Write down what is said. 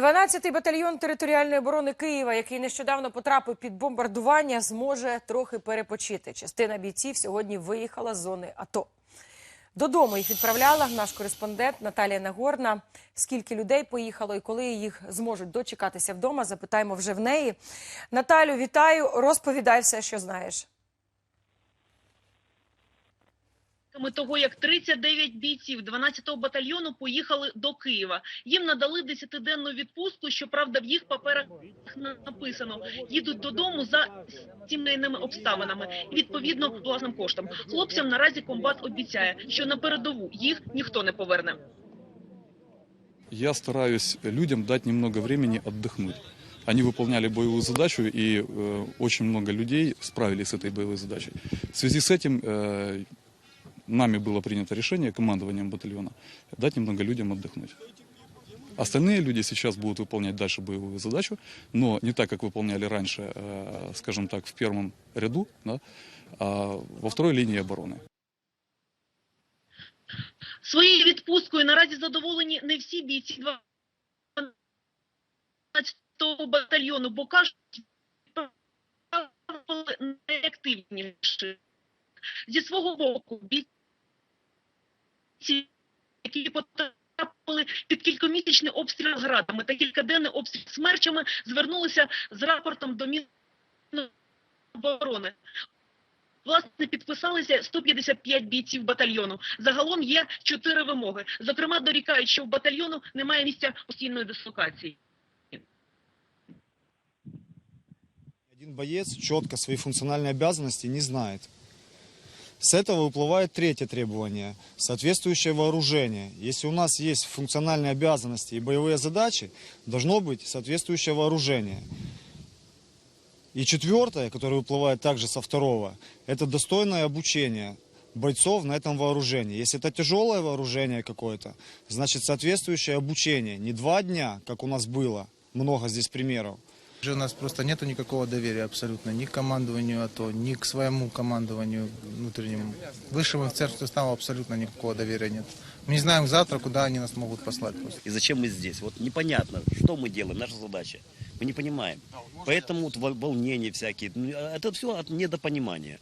12-й батальйон територіальної оборони Києва, який нещодавно потрапив під бомбардування, зможе трохи перепочити. Частина бійців сьогодні виїхала з зони АТО. Додому їх відправляла наш кореспондент Наталія Нагорна. Скільки людей поїхало і коли їх зможуть дочекатися вдома, запитаємо вже в неї. Наталю, вітаю. Розповідай все, що знаєш. Ми того, як 39 бійців 12-го батальйону поїхали до Києва. Їм надали 10-денну відпустку, щоправда, в їх паперах написано, їдуть додому за сімейними обставинами і, відповідно, власним коштом. Хлопцям наразі комбат обіцяє, що на передову їх ніхто не поверне. Я стараюсь людям дать немного времени отдохнуть. Они выполняли боевую задачу, и э, очень много людей справились с этой боевой задачей. В связи с этим э, нами было принято решение, командованием батальона, дать немного людям отдохнуть. Остальные люди сейчас будут выполнять дальше боевую задачу, но не так, как выполняли раньше, э, скажем так, в первом ряду, да, а во второй линии обороны. Своєю відпусткою наразі задоволені не всі бійці 12-го батальйону, бо кажуть, відправили найактивніших. Зі свого боку, бійці, які потрапили під кількомісячний обстріл градами та кількаденний обстріл смерчами, звернулися з рапортом до Міноборони. Власне, підписалися 155 бійців батальйону. Загалом є чотири вимоги. Зокрема, дорікають, що в батальйону немає місця постійної дислокації. Один боец четко свои функциональные обязанности не знает. С этого выплывает третье требование – соответствующее вооружение. Если у нас есть функциональные обязанности и боевые задачи, должно быть соответствующее вооружение. И четвертое, которое выплывает также со второго, это достойное обучение бойцов на этом вооружении. Если это тяжелое вооружение какое-то, значит соответствующее обучение. Не два дня, как у нас было, много здесь примеров, у нас просто нету никакого доверия абсолютно ни к командованию АТО, ни к своему командованию внутреннему. Высшему офицерскому составу абсолютно никакого доверия нет. Мы не знаем завтра, куда они нас могут послать просто. И зачем мы здесь? Вот непонятно, что мы делаем, наша задача. Мы не понимаем. Поэтому вот вол- волнения всякие. ну, Это все от недопонимания.